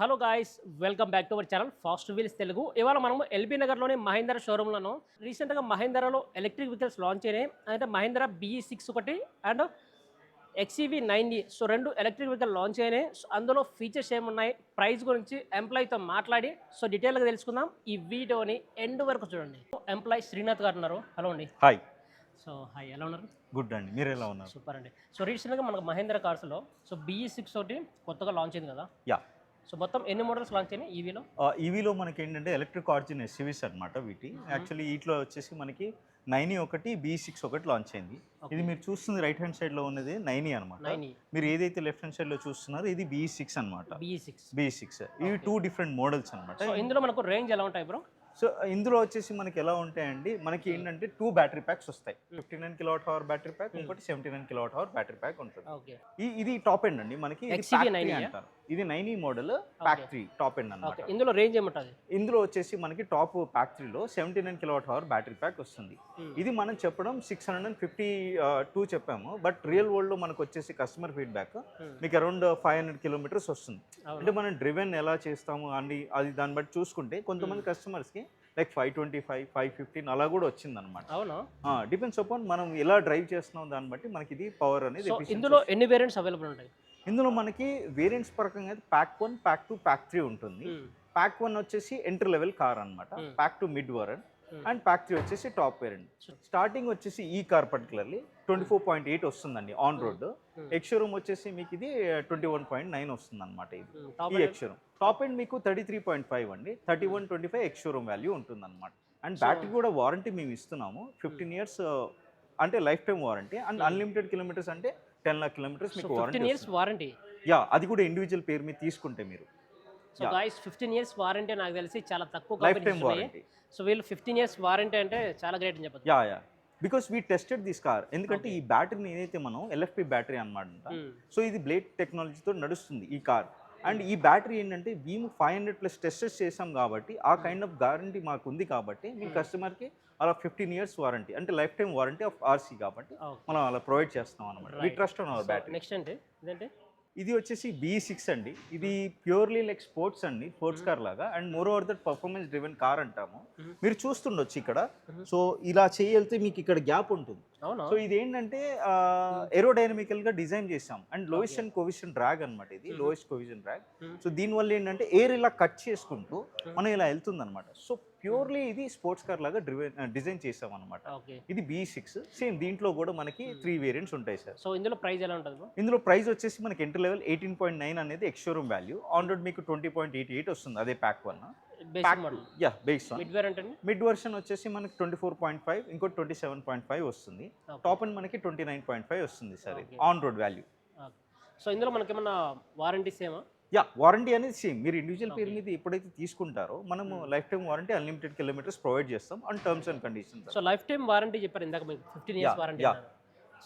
Hello guys welcome back to our channel fast wheels Telugu. ఇవాళ మనము LB నగర్లోని మహేంద్ర షోరూంలోను రీసెంట్గా మహేంద్రలో ఎలక్ట్రిక్ వెహికల్స్ లాంచ్ అయినాయి. అంటే మహేంద్ర బిఈ సిక్స్ ఒకటి అండ్ ఎక్సీవీ నైన్టీ సో రెండు ఎలక్ట్రిక్ వెహికల్ లాంచ్ అయినాయి. సో అందులో ఫీచర్స్ ఏమున్నాయి ప్రైస్ గురించి ఎంప్లాయీతో మాట్లాడి సో డీటెయిల్గా తెలుసుకుందాం. ఈ వీడియోని ఎండ్ వరకు చూడండి. ఎంప్లాయీ శ్రీనాథ్ గారు ఉన్నారు. హలో అండి. హాయ్ సో హాయ్ ఎలా ఉన్నారు? గుడ్ అండి. మీరు ఎలా ఉన్నారు? సూపర్ అండి. సో రీసెంట్గా మనకు మహేంద్ర కార్స్లో సో బిఈ సిక్స్ ఒకటి కొత్తగా లాంచ్ అయింది కదా. యా సో మొత్తం ఎన్ని మోడల్స్ లాంచ్ అయినాయి? E ఈవీలో ఈవీలో మనకి ఏంటంటే ఎలక్ట్రిక్ ఆర్జిన్ ఎస్యూవీస్ అనమాట వీటి. యాక్చువల్లీ వీటిలో వచ్చేసి మనకి నైనీ ఒకటి బీ సిక్స్ ఒకటి లాంచ్ అయింది. ఇది మీరు చూస్తుంది రైట్ హ్యాండ్ సైడ్లో ఉన్నది నైనీ అనమాట మీరు ఏదైతే లెఫ్ట్ హ్యాండ్ సైడ్లో చూస్తున్నారో ఇది బీ సిక్స్ అనమాట బీ సిక్స్ ఇవి టూ డిఫరెంట్ మోడల్స్ అనమాట ఇందులో మనకు రేంజ్ ఎలా ఉంటాయి బ్రో సో ఇందులో వచ్చేసి మనకి ఎలా ఉంటాయండి? మనకి ఏంటంటే టూ బ్యాటరీ ప్యాక్స్ వస్తాయి. Fifty nine kilowatt hour battery pack ఇంకోటి seventy nine kilowatt hour battery pack ఉంటుంది ఇది టాప్ ఎండ్ అండి. మనకి ఇది XCV pack three 90 యా? అంటారు. ఇది ninety model pack three top end అనమాట ఇందులో రేంజ్ ఏముంటుంది? ఇందులో వచ్చేసి మనకి టాప్ ప్యాక్ త్రీలో seventy nine kilowatt hour battery pack వస్తుంది. ఇది మనం చెప్పడం six hundred and fifty two చెప్పాము. బట్ రియల్ వరల్డ్లో మనకు వచ్చేసి కస్టమర్ ఫీడ్బ్యాక్ మీకు అరౌండ్ ఫైవ్ హండ్రెడ్ కిలోమీటర్స్ వస్తుంది. అంటే మనం డ్రివెన్ ఎలా చేస్తాము అని అది దాన్ని బట్టి చూసుకుంటే కొంతమంది కస్టమర్స్కి like five twenty five five fifteen అలా కూడా వచ్చింది అనమాట డిపెండ్స్ అపాన్ మనం ఎలా డ్రైవ్ చేస్తున్నాం దాన్ని బట్టి మనకి ఇది పవర్ అనేది ఇందులో ఎన్ని వేరియంట్స్ అవైలబుల్ ఉంటాయి? ఇందులో మనకి వేరియంట్స్ పరకంగా అయితే pack one pack two pack three ఉంటుంది. Hmm. ప్యాక్ వన్ వచ్చేసి ఎంటర్ లెవెల్ కార్ అనమాట Hmm. ప్యాక్ టూ మిడ్ వరన్ Hmm. అండ్ ప్యాక్ త్రీ వచ్చేసి టాప్ వేరియంట్ స్టార్టింగ్ వచ్చేసి ఈ car particularly twenty four point eight వస్తుందండి ఆన్ రోడ్ Hmm. ఎక్స్షోరూమ్ వచ్చేసి మీకు ఇది ట్వంటీ వన్ పాయింట్ నైన్ వస్తుంది అనమాట ఇది టాప్ ఈ ఎక్స్షోరూమ్ టాప్ ఎండ్ మీకు థర్టీ త్రీ పాయింట్ ఫైవ్ అండి. Thirty one twenty five ex showroom value ఉంటుంది అనమాట అండ్ బ్యాటరీ కూడా వారంటీ మేము ఇస్తున్నాము. ఫిఫ్టీన్ ఇయర్స్ అంటే lifetime warranty and Hmm. Unlimited kilometres అంటే టెన్ లాక్ కిలోమీటర్స్ మీకు ఫిఫ్టీన్ ఇయర్స్ వారంటీ యా అది కూడా ఇండివిజువల్ పేరు మీద తీసుకుంటే మీరు. So. Guys fifteen years warranty నాకు తెలిసి చాలా తక్కువ లైఫ్ టైం వారంటీ సో వీళ్ళు ఫిఫ్టీన్ ఇయర్స్ వారంటీ అంటే చాలా గ్రేట్ అని చెప్పచ్చు. Yeah yeah. Because we tested this car ఎందుకంటే. ఈ బ్యాటరీని ఏదైతే మనం ఎల్ఎఫ్పి బ్యాటరీ అనమాట. సో ఇది బ్లేడ్ టెక్నాలజీతో నడుస్తుంది ఈ కార్ అండ్ ఈ బ్యాటరీ ఏంటంటే మేము ఫైవ్ హండ్రెడ్ ప్లస్ టెస్టెస్ చేసాం కాబట్టి ఆ కైండ్ ఆఫ్ గ్యారంటీ మాకు ఉంది కాబట్టి మీ Hmm. కస్టమర్కి అలా ఫిఫ్టీన్ ఇయర్స్ వారంటీ అంటే lifetime warranty of RC కాబట్టి. మనం అలా ప్రొవైడ్ చేస్తాం అనమాట we. Trust on our battery next ఏంటి ఇదేంటి ఇది వచ్చేసి బీ సిక్స్ అండి ఇది ప్యూర్లీ లైక్ స్పోర్ట్స్ అండి స్పోర్ట్స్. కార్ లాగా and moreover that performance driven car అంటాము. మీరు చూస్తుండొచ్చు ఇక్కడ. సో ఇలా చేయగలిగితే మీకు ఇక్కడ గ్యాప్ ఉంటుంది సో ఇది ఏంటంటే ఏరోడైనమికల్గా డిజైన్ చేసాం and lowest. And coefficient drag అనమాట ఇది. Lowest కోవిషన్ drag. సో దీనివల్ల ఏంటంటే ఎయిర్ ఇలా కట్ చేసుకుంటూ. మనం ఇలా వెళ్తుంది అనమాట సో ప్యూర్లీ ఇది స్పోర్ట్స్ కార్ లాగా డిజైన్ చేసాం అనమాట ఇది బీ సిక్స్ సేమ్ దీంట్లో కూడా మనకి. త్రీ వేరియంట్స్ ఉంటాయి సార్. సో ఇందులో ప్రైస్ ఎలా ఉంటుంది ఇందులో ప్రైస్ వచ్చేసి మనకి enter level eighteen point nine అనేది ex showroom value on road మీకు ట్వంటీ పాయింట్ ఎయిటీ ఎయిట్ వస్తుంది అదే pack one yeah base mid version వచ్చేసి మనకి ట్వంటీ ఫోర్ పాయింట్ ఫైవ్ ఇంకో ట్వంటీ సెవెన్ పాయింట్ ఫైవ్ వస్తుంది. టాప్ అండ్ మనకి ట్వంటీ నైన్ పాయింట్ ఫైవ్ వస్తుంది sir. On road value so ఇందులో మనకి ఏమన్నా వారంటీస్ ఏమా? యా వారంటీ అనేది సేమ్ మీరు ఇండివిజువల్ పేరు. మీద ఎప్పుడైతే తీసుకుంటారో మనము Hmm. Lifetime warranty unlimited kilometres provide చేస్తాం and terms and conditions so lifetime warranty చెప్పారు ఇందాక మీకు ఫిఫ్టీన్ ఇయర్స్ వారంటీ.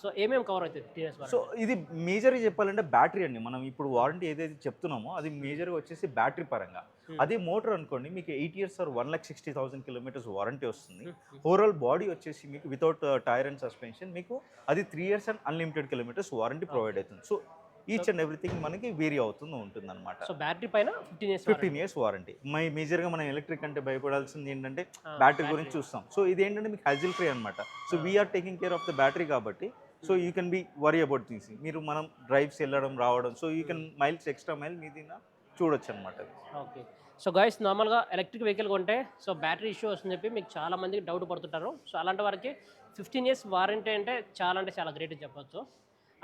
సో ఏమేమి కవర్ అవుతుంది సో ఇది మేజర్గా చెప్పాలంటే బ్యాటరీ అండి. మనం ఇప్పుడు వారంటీ ఏదైతే చెప్తున్నామో అది మేజర్గా వచ్చేసి బ్యాటరీ పరంగా. Hmm. అదే మోటార్ అనుకోండి మీకు eight years or one lakh sixty thousand kilometres warranty వస్తుంది. Hmm. ఓవరాల్ బాడీ వచ్చేసి మీకు వితౌట్ టైర్ అండ్ సస్పెన్షన్ మీకు అది three years and unlimited kilometres warranty provide అవుతుంది. సో ఈచ్ అండ్ ఎవ్రీథింగ్ మనకి వేరీ అవుతుంది ఉంటుంది అనమాట సో బ్యాటరీ పైన fifteen years fifteen years warranty my మేజర్గా మనం ఎలక్ట్రిక్ అంటే భయపడాల్సింది ఏంటంటే బ్యాటరీ గురించి చూస్తాం. సో ఇది ఏంటంటే మీకు హజిల్ ఫ్రీ అనమాట so. We are taking care of the battery కాబట్టి so you can be worry about things మీరు మనం డ్రైవ్స్ వెళ్ళడం రావడం so you can miles extra mile మీది చూడొచ్చు అనమాట ఓకే సో గైస్ నార్మల్గా ఎలక్ట్రిక్ వెహికల్ కొంటే సో బ్యాటరీ ఇష్యూ వస్తుందని చెప్పి మీకు చాలా మందికి డౌట్ పడుతుంటారు. సో అలాంటి వారికి ఫిఫ్టీన్ ఇయర్స్ వారంటీ అంటే చాలా అంటే చాలా గ్రేట్ అని చెప్పొచ్చు.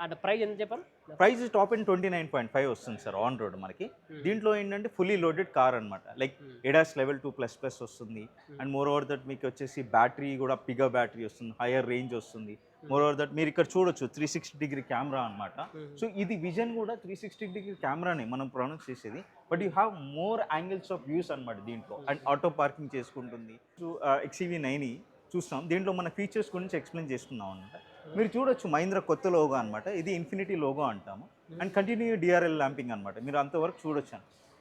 అండ్ ప్రైస్ ఎంత చెప్పారు? Price top end twenty nine point five వస్తుంది సార్ ఆన్ రోడ్ మనకి. దీంట్లో ఏంటంటే ఫుల్లీ లోడెడ్ కార్ అనమాట like. ADAS level two plus plus వస్తుంది. అండ్ మోర్ ఓవర్ దట్ మీకు వచ్చేసి బ్యాటరీ కూడా పిగర్ బ్యాటరీ వస్తుంది హైయర్ రేంజ్ వస్తుంది. మోర్ ఓవర్ దట్ మీరు ఇక్కడ చూడొచ్చు త్రీ సిక్స్టీ డిగ్రీ కెమెరా అనమాట సో ఇది విజన్ కూడా త్రీ సిక్స్టీ డిగ్రీ కెమెరానే మనం ప్రొనౌన్స్ చేసేది. But you have more angles of views అనమాట దీంట్లో. అండ్ ఆటో పార్కింగ్ చేసుకుంటుంది. సో ఎక్సీవీ నైన్ చూస్తాం. దీంట్లో మన ఫీచర్స్ గురించి ఎక్స్ప్లెయిన్ చేసుకున్నాం అనమాట మీరు చూడొచ్చు మహీంద్రా కొత్త లోగో అనమాట ఇది ఇన్ఫినిటీ లోగో అంటాము. అండ్ కంటిన్యూ డిఆర్ఎల్ ల్యాంపింగ్ అనమాట మీరు అంతవరకు చూడొచ్చు.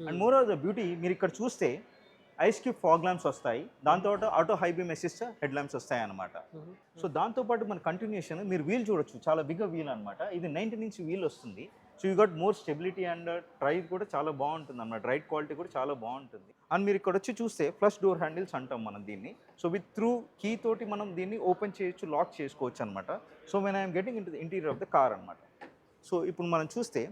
And more of the beauty మీరు ఇక్కడ చూస్తే ఐస్ క్యూబ్ ఫాగ్ ల్యాంప్స్ వస్తాయి. దాంతో auto high beam assist head lamps వస్తాయి అనమాట సో దాంతోపాటు మన కంటిన్యూషన్ మీరు వీల్ చూడొచ్చు. చాలా బిగ్ వీల్ అనమాట ఇది నైన్టీన్ ఇంచ్ వీల్ వస్తుంది. So you got more stability and drive కూడా చాలా బాగుంటుంది అన్నమాట. రైడ్ క్వాలిటీ కూడా చాలా బాగుంటుంది. అండ్ మీరు ఇక్కడ వచ్చి చూస్తే ఫ్లష్ డోర్ హ్యాండిల్స్ అంటాం మనం దీన్ని. సో విత్ త్రూ కీ తోటి మనం దీన్ని ఓపెన్ చేయొచ్చు లాక్ చేసుకోవచ్చు అనమాట so when I'm getting in the interior of the car అనమాట సో ఇప్పుడు మనం చూస్తే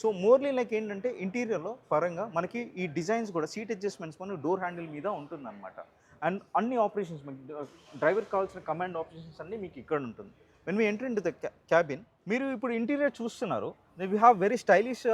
సో మోర్లీ లైక్ ఏంటంటే ఇంటీరియర్లో పరంగా మనకి ఈ డిజైన్స్ కూడా సీట్ అడ్జస్ట్మెంట్స్ మనం డోర్ హ్యాండిల్ మీద ఉంటుందన్నమాట అండ్ అన్ని ఆపరేషన్స్ డ్రైవర్ కావాల్సిన కమాండ్ ఆపరేషన్స్ అన్నీ మీకు ఇక్కడ ఉంటుంది. When me enter in the cabin మీరు ఇప్పుడు ఇంటీరియర్ చూస్తున్నారు. We have very stylish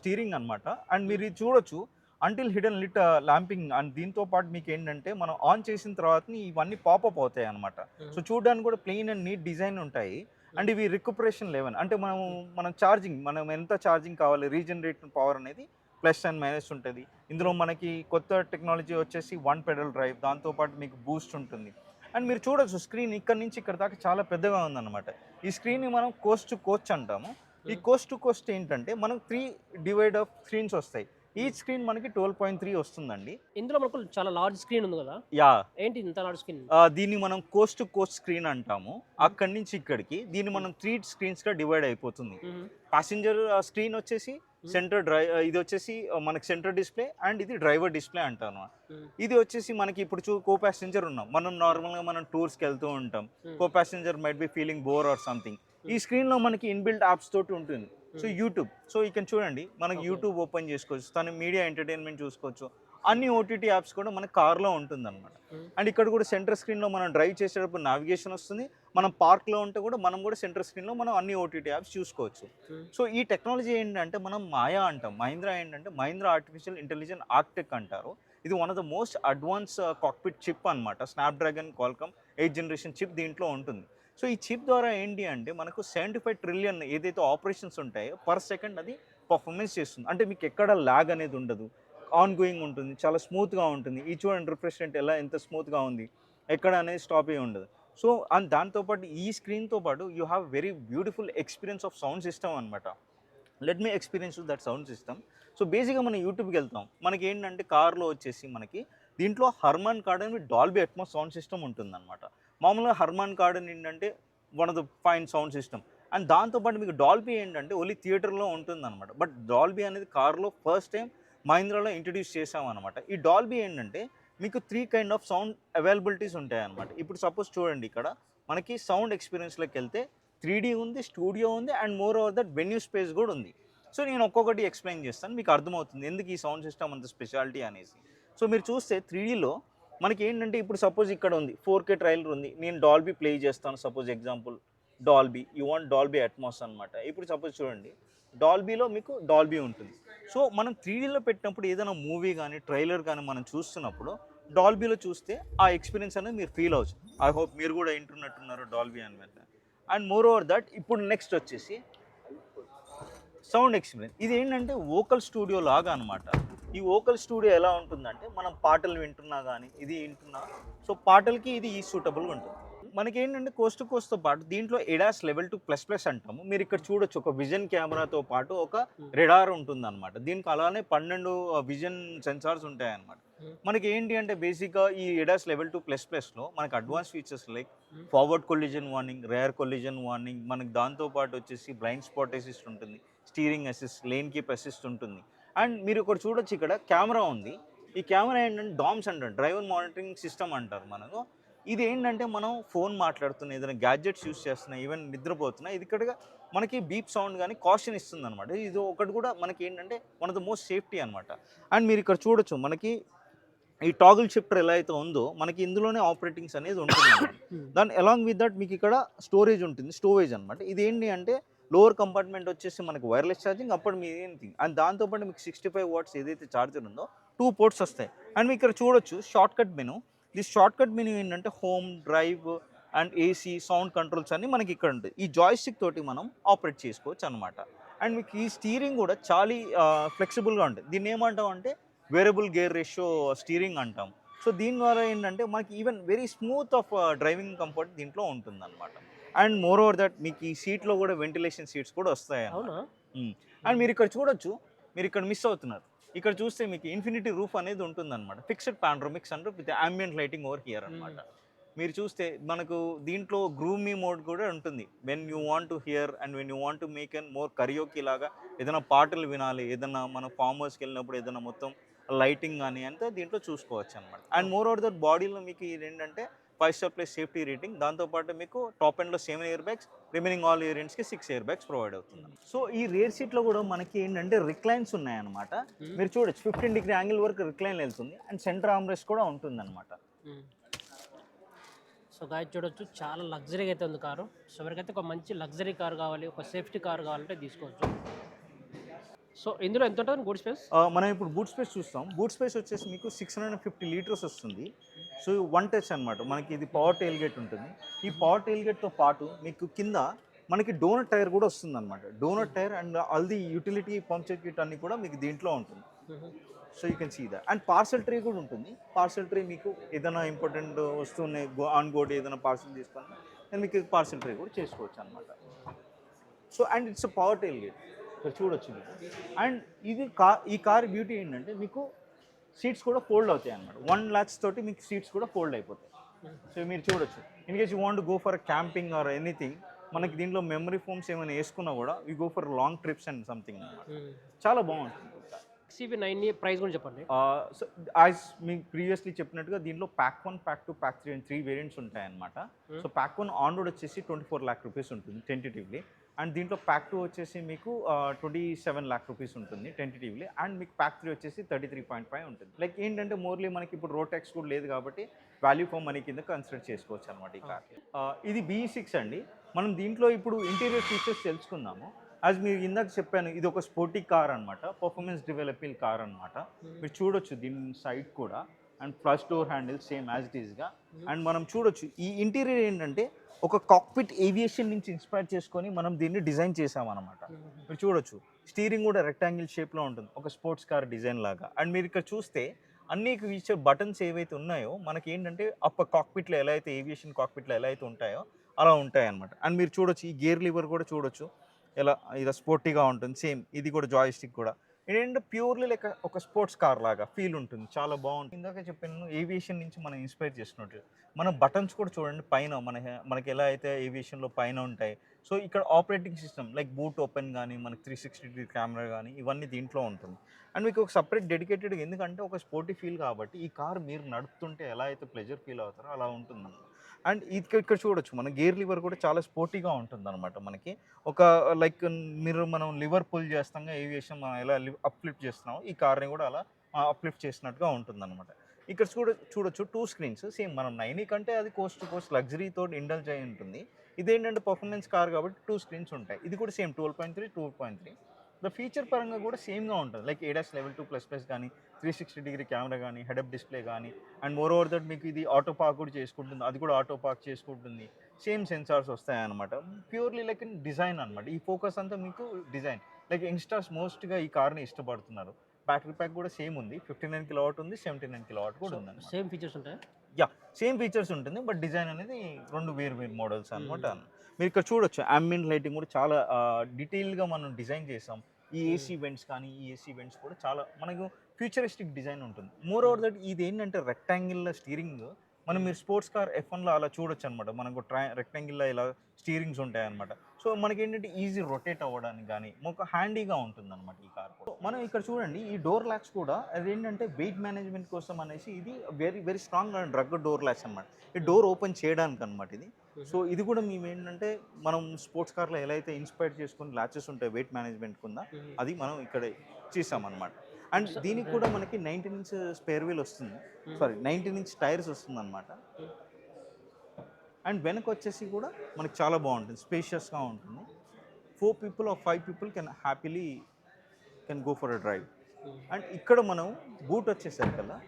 steering అనమాట అండ్ మీరు ఇది చూడొచ్చు. Until hidden lit lamping and దీంతో పాటు మీకు ఏంటంటే మనం ఆన్ చేసిన తర్వాత ఇవన్నీ పాపప్ అవుతాయి అనమాట సో చూడడానికి కూడా ప్లెయిన్ అండ్ నీట్ డిజైన్ ఉంటాయి. అండ్ ఇవి రికుపరేషన్ లెవెన్ అంటే మనం మనం ఛార్జింగ్ మనం ఎంత ఛార్జింగ్ కావాలి రీజనరేట్ పవర్ అనేది ప్లస్ అండ్ మైనస్ ఉంటుంది. ఇందులో మనకి కొత్త టెక్నాలజీ వచ్చేసి వన్ పెడల్ డ్రైవ్ దాంతోపాటు మీకు బూస్ట్ ఉంటుంది. అండ్ మీరు చూడొచ్చు స్క్రీన్ ఇక్కడ నుంచి ఇక్కడ దాకా చాలా పెద్దగా ఉందన్నమాట. ఈ స్క్రీన్ని మనం కోస్ట్ టు కోచ్ అంటాము. ఈ కోస్ట్ టు కోస్ట్ ఏంటంటే మనకు త్రీ డివైడ్ ఆఫ్ స్క్రీన్స్ వస్తాయి. ఈ స్క్రీన్ మనకి ట్వెల్వ్ పాయింట్ త్రీ వస్తుందండి. ఇందులో మనకు చాలా లార్జ్ స్క్రీన్ ఉంది కదా? యా. ఏంటి ఇంత లార్జ్ స్క్రీన్ దీన్ని మనం కోస్ట్ టు కోస్ట్ స్క్రీన్ అంటాము. అక్కడి నుంచి ఇక్కడికి దీన్ని మనం త్రీ స్క్రీన్స్గా డివైడ్ అయిపోతుంది. ప్యాసింజర్ స్క్రీన్ వచ్చేసి సెంటర్ డ్రై ఇది వచ్చేసి మనకి సెంటర్ డిస్ప్లే అండ్ ఇది డ్రైవర్ డిస్ప్లే అంటాను. ఇది వచ్చేసి మనకి ఇప్పుడు చూ కో ప్యాసింజర్ ఉన్నాం. మనం నార్మల్గా మనం టూర్స్కి వెళ్తూ ఉంటాం. Co passenger might be feeling bore or something ఈ స్క్రీన్లో మనకి ఇన్బిల్ట్ యాప్స్ తోటి ఉంటుంది. So YouTube. సో ఇక్కడ చూడండి మనకి. యూట్యూబ్ ఓపెన్ చేసుకోవచ్చు. తను మీడియా ఎంటర్టైన్మెంట్ చూసుకోవచ్చు. అన్ని ఓటీటీ యాప్స్ కూడా మన కార్లో ఉంటుంది అనమాట అండ్ ఇక్కడ కూడా సెంటర్ స్క్రీన్లో మనం డ్రైవ్ చేసేటప్పుడు నావిగేషన్ వస్తుంది. మనం పార్క్లో ఉంటే కూడా మనం కూడా సెంటర్ స్క్రీన్లో మనం అన్ని ఓటీటీ యాప్స్ చూసుకోవచ్చు. సో ఈ టెక్నాలజీ ఏంటంటే మనం మాయా అంటాం. మహీంద్రా ఏంటంటే మహీంద్రా ఆర్టిఫిషియల్ ఇంటెలిజెంట్ ఆర్టెక్ అంటారు. ఇది one of the most advance cockpit chip అనమాట Snapdragon Qualcomm eighth generation chip దీంట్లో ఉంటుంది. సో ఈ చిప్ ద్వారా ఏంటి అంటే మనకు సెవెంటీ ఫైవ్ ట్రిలియన్ ఏదైతే ఆపరేషన్స్ ఉంటాయో పర్ సెకండ్ అది పర్ఫార్మెన్స్ చేస్తుంది. అంటే మీకు ఎక్కడ ల్యాగ్ అనేది ఉండదు. ఆన్ గోయింగ్ ఉంటుంది చాలా స్మూత్గా ఉంటుంది. ఈ చూడండి రిఫ్రెష్మెంట్ ఎలా ఎంత స్మూత్గా ఉంది. ఎక్కడ అనేది స్టాప్ అయ్యి ఉండదు. సో అండ్ దాంతోపాటు ఈ స్క్రీన్తో పాటు you have very beautiful experience of sound system అనమాట let me experience that sound system. So బేసిక్గా మనం యూట్యూబ్కి వెళ్తాం. మనకి ఏంటంటే కార్లో వచ్చేసి మనకి దీంట్లో Harman Kardon with Dolby Atmos sound system ఉంటుందన్నమాట. మామూలుగా హర్మాన్ కార్డన్ ఏంటంటే one of the fine sound system. And దాంతోపాటు మీకు డాల్బీ ఏంటంటే ఓన్లీ థియేటర్లో ఉంటుందన్నమాట. బట్ డాల్బీ అనేది కార్లో ఫస్ట్ టైం మహీంద్రాలో ఇంట్రడ్యూస్ చేసామన్నమాట ఈ డాల్బీ ఏంటంటే మీకు three kind of sound availabilities ఉంటాయి అనమాట ఇప్పుడు సపోజ్ చూడండి ఇక్కడ మనకి సౌండ్ ఎక్స్పీరియన్స్లోకి వెళ్తే త్రీ ఉంది స్టూడియో ఉంది and moreover that venue space కూడా ఉంది. సో నేను ఒక్కొక్కటి ఎక్స్ప్లెయిన్ చేస్తాను మీకు అర్థమవుతుంది ఎందుకు ఈ సౌండ్ సిస్టమ్ అంత స్పెషాలిటీ అనేసి. సో మీరు చూస్తే త్రీడీలో మనకి ఏంటంటే ఇప్పుడు సపోజ్ ఇక్కడ ఉంది ఫోర్ కే ట్రైలర్ ఉంది నేను డాల్బీ ప్లే చేస్తాను suppose example Dolby you want Dolby Atmos అనమాట ఇప్పుడు సపోజ్ చూడండి డాల్బీలో మీకు డాల్బీ ఉంటుంది. సో మనం త్రీడీలో పెట్టినప్పుడు ఏదైనా మూవీ కానీ ట్రైలర్ కానీ మనం చూస్తున్నప్పుడు డాల్బీలో చూస్తే ఆ ఎక్స్పీరియన్స్ అనేది మీరు ఫీల్ అవచ్చు ఐ హోప్ మీరు కూడా వింటున్నట్టున్నారు డాల్బీ అనమాట అండ్ మోర్ ఓవర్ దట్ ఇప్పుడు నెక్స్ట్ వచ్చేసి సౌండ్ ఎక్స్పీరియన్స్. ఇది ఏంటంటే వోకల్ స్టూడియో లాగా అనమాట ఈ వోకల్ స్టూడియో ఎలా ఉంటుందంటే మనం పాటలు వింటున్నా కానీ ఇది వింటున్నా సో పాటలకి ఇది ఈ సూటబుల్గా ఉంటుంది. మనకి ఏంటంటే కోస్ట్ కోస్ట్తో పాటు దీంట్లో ADAS level two plus plus అంటాము. మీరు ఇక్కడ చూడొచ్చు ఒక విజన్ కెమెరాతో పాటు ఒక రెడార్ ఉంటుంది అనమాట దీనికి అలానే పన్నెండు విజన్ సెన్సార్స్ ఉంటాయి అనమాట మనకి ఏంటి అంటే బేసిక్గా ఈ ఎడాస్ లెవెల్ టు ప్లస్ ప్లస్లో మనకి advance features like forward collision warning rear collision warning మనకి దాంతో పాటు వచ్చేసి బ్లైండ్ స్పాట్ అసిస్ట్ ఉంటుంది steering assist lane keep assist ఉంటుంది. అండ్ మీరు ఇక్కడ చూడొచ్చు ఇక్కడ కెమెరా ఉంది. ఈ కెమెరా ఏంటంటే డామ్స్ అంటారు డ్రైవర్ మానిటరింగ్ సిస్టమ్ అంటారు మనకు. ఇది ఏంటంటే మనం ఫోన్ మాట్లాడుతున్న ఏదైనా గ్యాడ్జెట్స్ యూస్ చేస్తున్నా ఈవెన్ నిద్రపోతున్నా ఇది ఇక్కడ మనకి బీప్ సౌండ్ కానీ కాషన్ ఇస్తుంది అనమాట ఇది ఒకటి కూడా మనకి ఏంటంటే one of the most safety అనమాట అండ్ మీరు ఇక్కడ చూడొచ్చు మనకి ఈ టాగుల్ షిఫ్టర్ ఎలా అయితే ఉందో మనకి ఇందులోనే ఆపరేటింగ్స్ అనేది ఉంటుంది. దాని అలాంగ్ విత్ దట్ మీకు ఇక్కడ స్టోరేజ్ ఉంటుంది స్టోరేజ్ అనమాట ఇది ఏంటి అంటే లోవర్ కంపార్ట్మెంట్ వచ్చేసి మనకి వైర్లెస్ ఛార్జింగ్ అప్పుడు మీ ఏంటి అండ్ దాంతోపాటు మీకు సిక్స్టీ ఫైవ్ వాట్స్ ఏదైతే ఛార్జర్ ఉందో టూ పోర్ట్స్ వస్తాయి. అండ్ మీకు ఇక్కడ చూడొచ్చు షార్ట్ కట్ మెను ఈ షార్ట్ కట్ మెను ఏంటంటే home drive and AC sound controls అన్ని మనకి ఇక్కడ ఉంటుంది ఈ జాయిస్టిక్ తోటి మనం ఆపరేట్ చేసుకోవచ్చు అనమాట అండ్ మీకు ఈ స్టీరింగ్ కూడా చాలా ఫ్లెక్సిబుల్గా ఉంటుంది దీన్ని ఏమంటాం అంటే వేరియబుల్ గేర్ రేషియో స్టీరింగ్ అంటాం. సో దీని ద్వారా ఏంటంటే మనకి even very smooth of driving comfort దీంట్లో ఉంటుంది అనమాట అండ్ మోర్ ఓవర్ దట్ మీకు ఈ సీట్లో కూడా వెంటిలేషన్ సీట్స్ కూడా వస్తాయి అండ్ మీరు ఇక్కడ చూడొచ్చు మీరు ఇక్కడ మిస్ అవుతున్నారు. ఇక్కడ చూస్తే మీకు ఇన్ఫినిటీ రూఫ్ అనేది ఉంటుంది అనమాట ఫిక్స్డ్ పాండ్రోమిక్స్ అంటారు with ambient lighting over here అనమాట మీరు చూస్తే మనకు దీంట్లో గ్రూమీ మోడ్ కూడా ఉంటుంది. When you want to hear and when you want to make an more karaoke లాగా ఏదైనా పాటలు వినాలి ఏదైనా మన ఫామ్ హౌస్కి వెళ్ళినప్పుడు ఏదైనా మొత్తం లైటింగ్ కానీ అంతా దీంట్లో చూసుకోవచ్చు అనమాట అండ్ మోర్ ఓవర్ దట్ బాడీలో మీకు ఇది ఏంటంటే five star plus safety rating. దాంతోపాటు మీకు టాప్ ఎండ్లో seven air bags remaining all ఇయరింగ్స్కి సిక్స్ ఇయర్ బ్యాగ్స్ ప్రొవైడ్ అవుతుంది. సో ఈ రేర్ సీట్లో కూడా మనకి ఏంటంటే రిక్లైన్స్ ఉన్నాయన్నమాట. మీరు చూడొచ్చు ఫిఫ్టీన్ డిగ్రీ యాంగిల్ వరకు రిక్లైన్ వెళ్తుంది. అండ్ సెంటర్ ఆమ్రెస్ట్ కూడా ఉంటుంది అనమాట సో గాయ చూడొచ్చు చాలా లగ్జరీగా అయితే ఉంది కారు. సో ఎవరికైతే ఒక మంచి లగ్జరీ కార్ కావాలి ఒక సేఫ్టీ కార్ కావాలంటే తీసుకోవచ్చు. సో ఇందులో ఎంత ఉంటుంది? గుడ్ స్పేస్ మనం ఇప్పుడు బూట్ స్పేస్ చూస్తాం. బూట్ స్పేస్ వచ్చేసి మీకు సిక్స్ హండ్రెడ్ ఫిఫ్టీ లీటర్స్ వస్తుంది. సో వన్ టచ్ అనమాట మనకి ఇది పవర్ టైల్ గేట్ ఉంటుంది. ఈ పవర్ టైల్ గేట్తో పాటు మీకు కింద మనకి డోనట్ టైర్ కూడా వస్తుంది అనమాట donut tyre and all the utility puncture kit అన్ని కూడా మీకు దీంట్లో ఉంటుంది. So you can see that and parcel tray కూడా ఉంటుంది. పార్సల్ ట్రే మీకు ఏదైనా ఇంపార్టెంట్ వస్తువుని ఆన్ బోర్డ్ ఏదైనా పార్సల్ తీసుకొని then మీకు పార్సల్ ట్రే కూడా చేసుకోవచ్చు అనమాట so and it's power tailgate ఇక్కడ చూడొచ్చు మీకు అండ్ ఇది కార్ ఈ కార్ బ్యూటీ ఏంటంటే మీకు సీట్స్ కూడా ఫోల్డ్ అవుతాయి అనమాట వన్ ల్యాక్స్ తోటి మీకు సీట్స్ కూడా ఫోల్డ్ అయిపోతాయి. సో మీరు చూడొచ్చు. In case you want go for camping or anything మనకి దీంట్లో మెమరీ ఫోమ్స్ ఏమైనా వేసుకున్నా కూడా you go for long trips and something చాలా బాగుంటుంది సివి నైన్ ప్రైస్ కూడా చెప్పండి. సో యాజ్ మీకు ప్రీవియస్లీ చెప్పినట్టుగా దీంట్లో pack one pack two pack three and three variants ఉంటాయన్నమాట. So pack one on road వచ్చేసి ట్వంటీ ఫోర్ ల్యాక్ రూపీస్ ఉంటుంది టెంటేటివ్లీ అండ్ దీంట్లో ప్యాక్ టూ వచ్చేసి మీకు ట్వంటీ సెవెన్ ల్యాక్ రూపీస్ ఉంటుంది టెంటేటివ్లీ అండ్ మీకు ప్యాక్ త్రీ వచ్చేసి థర్టీ త్రీ పాయింట్ ఫైవ్ ఉంటుంది. లైక్ ఏంటంటే మోర్లీ మనకి ఇప్పుడు రోడ్ ట్యాక్స్ కూడా లేదు కాబట్టి వాల్యూ ఫర్ మనీ కింద కన్సిడర్ చేసుకోవచ్చు అనమాట ఈ కార్ ఇది బీ సిక్స్ అండి. మనం దీంట్లో ఇప్పుడు ఇంటీరియర్ ఫీచర్స్ తెలుసుకుందాము. యాజ్ మీరు ఇందాక చెప్పాను ఇది ఒక స్పోర్టీ కార్ అనమాట పర్ఫార్మెన్స్ డెవలపింగ్ కార్ అనమాట మీరు చూడొచ్చు దీని సైడ్ కూడా. And flush door handle same as it ఈస్గా అండ్ మనం చూడొచ్చు ఈ ఇంటీరియర్ ఏంటంటే ఒక కాక్పిట్ ఏవియేషన్ నుంచి ఇన్స్పైర్ చేసుకొని మనం దీన్ని డిజైన్ చేసామన్నమాట మీరు చూడొచ్చు. స్టీరింగ్ కూడా రెక్టాంగిల్ షేప్లో ఉంటుంది. ఒక స్పోర్ట్స్ కార్ డిజైన్ లాగా. అండ్ మీరు ఇక్కడ చూస్తే అన్ని ఫీచర్ బటన్స్ ఏవైతే ఉన్నాయో మనకి ఏంటంటే అప్ప కాక్పిట్లో ఎలా అయితే ఏవియేషన్ కాక్పిట్లో ఎలా అయితే ఉంటాయో అలా ఉంటాయి అనమాట అండ్ మీరు చూడొచ్చు ఈ గేర్ లివర్ కూడా చూడొచ్చు. ఎలా ఇది స్పోర్టీగా ఉంటుంది. సేమ్ ఇది కూడా జాయిస్టిక్ కూడా. ఏంటంటే ప్యూర్లీ లైక్ ఒక స్పోర్ట్స్ కార్ లాగా ఫీల్ ఉంటుంది. చాలా బాగుంటుంది. ఇందాక చెప్పాను ఏవియేషన్ నుంచి మనం ఇన్స్పైర్ చేసినట్టు. మన బటన్స్ కూడా చూడండి పైన మన మనకి ఎలా అయితే ఏవియేషన్లో పైన ఉంటాయి. సో ఇక్కడ operating system like boot open కానీ మనకి త్రీ సిక్స్టీ డిగ్రీ కెమెరా కానీ ఇవన్నీ దీంట్లో ఉంటుంది. అండ్ మీకు ఒక సపరేట్ డెడికేటెడ్ ఎందుకంటే ఒక స్పోర్టీ ఫీల్ కాబట్టి ఈ కార్ మీరు నడుపుతుంటే ఎలా అయితే ప్లెజర్ ఫీల్ అవుతారో అలా ఉంటుంది అండ్ ఇక్కడ ఇక్కడ చూడొచ్చు. మన గేర్ లివర్ కూడా చాలా స్పోర్టీగా ఉంటుంది అనమాట మనకి. ఒక లైక్ మీరు మనం లివర్ పుల్ చేస్తాం ఏవియేషన్ మనం ఎలా అప్లిఫ్ట్ చేస్తున్నామో ఈ కార్ని కూడా అలా అప్లిఫ్ట్ చేసినట్టుగా ఉంటుంది అనమాట ఇక్కడ చూడ చూడొచ్చు టూ స్క్రీన్స్. సేమ్ మనం నైనీ కంటే అది కోస్ట్ టు కోస్ట్ లగ్జరీతో ఇండల్జ్ అయి ఉంటుంది. ఇదేంటంటే పర్ఫార్మెన్స్ కార్ కాబట్టి టూ స్క్రీన్స్ ఉంటాయి. ఇది కూడా same twelve point three two point three. The feature పరంగా కూడా సేమ్గా ఉంటుంది. Like ADAS level two plus plus కానీ త్రీ సిక్స్టీ డిగ్రీ కెమెరా కానీ హెడప్ డిస్ప్లే కానీ అండ్ మోర్ ఓవర్ దట్ మీకు ఇది ఆటో పార్క్ కూడా చేసుకుంటుంది. అది కూడా ఆటో పార్క్ చేసుకుంటుంది. సేమ్ సెన్సార్స్ వస్తాయి అనమాట ప్యూర్లీ లైక్ ఇన్ డిజైన్ అనమాట ఈ ఫోకస్ అంతా మీకు డిజైన్ లైక్ యంగ్స్టర్స్ మోస్ట్గా ఈ కార్ని ఇష్టపడుతున్నారు. బ్యాటరీ ప్యాక్ కూడా సేమ్ ఉంది. ఫిఫ్టీ నైన్ కిలో వాట్ ఉంది సెవెంటీ నైన్ కిలో వాట్ కూడా ఉంది సేమ్ ఫీచర్స్ ఉంటాయి? యా సేమ్ ఫీచర్స్ ఉంటుంది బట్ డిజైన్ అనేది రెండు వేరు వేరు మోడల్స్ అనమాట మీరు ఇక్కడ చూడొచ్చు అంబియన్ లైటింగ్ కూడా చాలా డీటెయిల్గా మనం డిజైన్ చేసాం. ఈ ఏసీ వెంట్స్ కానీ ఈ ఏసీ వెంట్స్ కూడా చాలా మనకు ఫ్యూచరిస్టిక్ డిజైన్ ఉంటుంది. మోర్ ఓవర్ దట్ ఇది ఏంటంటే రెక్టాంగిల్ స్టీరింగ్ మనం మీరు స్పోర్ట్స్ కార్ ఎఫ్ వన్లో అలా చూడొచ్చు అనమాట మనకు ట్రై రెక్టాంగిల్లో ఇలా స్టీరింగ్స్ ఉంటాయి అనమాట సో మనకి ఏంటంటే ఈజీ రొటేట్ అవ్వడానికి కానీ ఒక హ్యాండీగా ఉంటుంది అనమాట ఈ కార్ సో మనం ఇక్కడ చూడండి ఈ డోర్ ల్యాక్స్ కూడా అదేంటంటే వెయిట్ మేనేజ్మెంట్ కోసం అనేసి ఇది very very strong and drag door locks అనమాట ఈ డోర్ ఓపెన్ చేయడానికి అనమాట ఇది. సో ఇది కూడా మేము ఏంటంటే మనం స్పోర్ట్స్ కార్లో ఎలా అయితే ఇన్స్పైర్ చేసుకుని లాచెస్ ఉంటాయి వెయిట్ మేనేజ్మెంట్ కింద అది మనం ఇక్కడ చేసామన్నమాట. అండ్ దీనికి కూడా మనకి నైన్టీన్ ఇంచ్ స్పేర్ వీల్ వస్తుంది. సారీ నైన్టీన్ ఇంచ్ టైర్స్ వస్తుంది అనమాట అండ్ వెనక వచ్చేసి కూడా మనకి చాలా బాగుంటుంది స్పేషియస్గా ఉంటుంది. Four people or five people can happily can go for a drive and ఇక్కడ మనం బూట్ వచ్చేసరికల్లా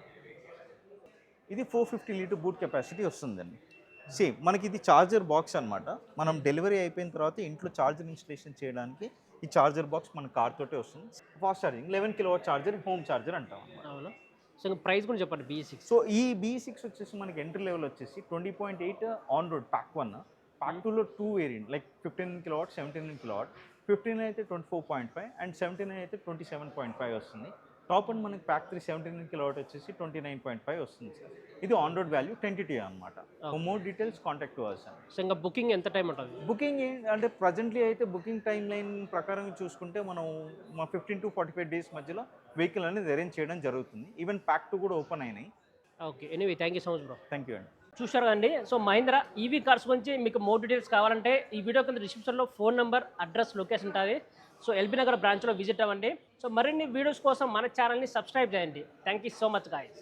ఇది four fifty litre boot capacity వస్తుందండి. సేమ్ మనకి ఇది ఛార్జర్ బాక్స్ అనమాట మనం డెలివరీ అయిపోయిన తర్వాత ఇంట్లో ఛార్జర్ ఇన్స్టలేషన్ చేయడానికి ఈ చార్జర్ బాక్స్ మన కార్ తోటే వస్తుంది. Fast charging eleven kilo charger home charger అంటాం సో ఇంకా ప్రైస్ కూడా చెప్పండి బీ సిక్స్ సో ఈ బీ సిక్స్ వచ్చేసి మనకి ఎంట్రీ లెవెల్ వచ్చేసి twenty point eight on road pack one pack టూలో two variant like fifteen kilo watt seventeen kilo watt fifteen అయితే twenty four point five and seventeen అయితే twenty seven point five వస్తుంది. Top and మనకి pack three seventy nine kilowatt వచ్చేసి twenty nine point five వస్తుంది sir. ఇది on road value twenty two అనమాట more details contact ours అండి so ఇంకా booking ఎంత టైం ఉంటుంది? బుకింగ్ అంటే ప్రజెంట్లీ అయితే బుకింగ్ టైం లైన్ ప్రకారం చూసుకుంటే మనం మా fifteen to forty five days మధ్యలో వెహికల్ అనేది అరేంజ్ చేయడం జరుగుతుంది. ఈవెన్ ప్యాక్ టూ కూడా ఓపెన్ అయినాయి. Okay. Anyway thank you so much bro thank you అండి. చూశారు కదండి? సో మహీంద్రా ఈవీ కార్స్ గురించి మీకు మోర్ డీటెయిల్స్ కావాలంటే ఈ వీడియో కింద డిస్క్రిప్షన్లో ఫోన్ నెంబర్ అడ్రస్ లొకేషన్ ఉంటుంది. సో ఎల్బీ నగర్ బ్రాంచ్లో విజిట్ అవ్వండి. సో మరిన్ని వీడియోస్ కోసం మన ఛానల్ని సబ్స్క్రైబ్ చేయండి. Thank you so much guys.